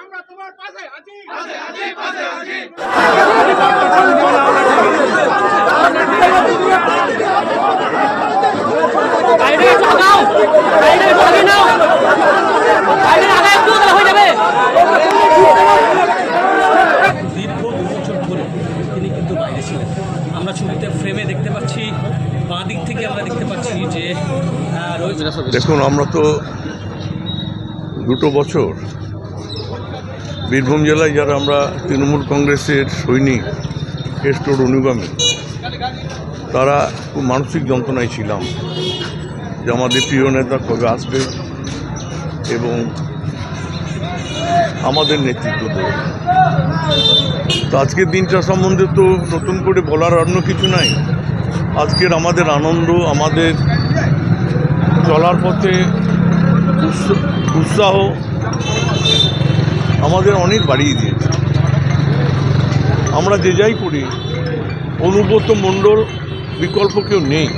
আমরা তোমার পাশে আছি। পাশে আছি পাশে আমরা ছবিতে ফ্রেমে দেখতে পাচ্ছি বাঁ দিক থেকে আমরা দেখতে পাচ্ছি যে দেখুন, আমরা তো দুটো বছর বীরভূম জেলায় যারা আমরা তৃণমূল কংগ্রেসের সৈনিক কেষ্টর অনুগামী, তারা খুব মানসিক যন্ত্রণায় ছিলাম যে আমাদের প্রিয় নেতা কবে আসবে এবং আমাদের নেতৃত্ব দেবে। তো আজকের দিনটা সম্বন্ধে তো নতুন করে বলার অন্য কিছু নাই। আজকের আমাদের আনন্দ, আমাদের চলার পথে উৎসাহ আমাদের অনেক বাড়িয়ে দিয়েছে। আমরা যে যাই করি, অনুব্রত মণ্ডল বিকল্প কেউ নেই।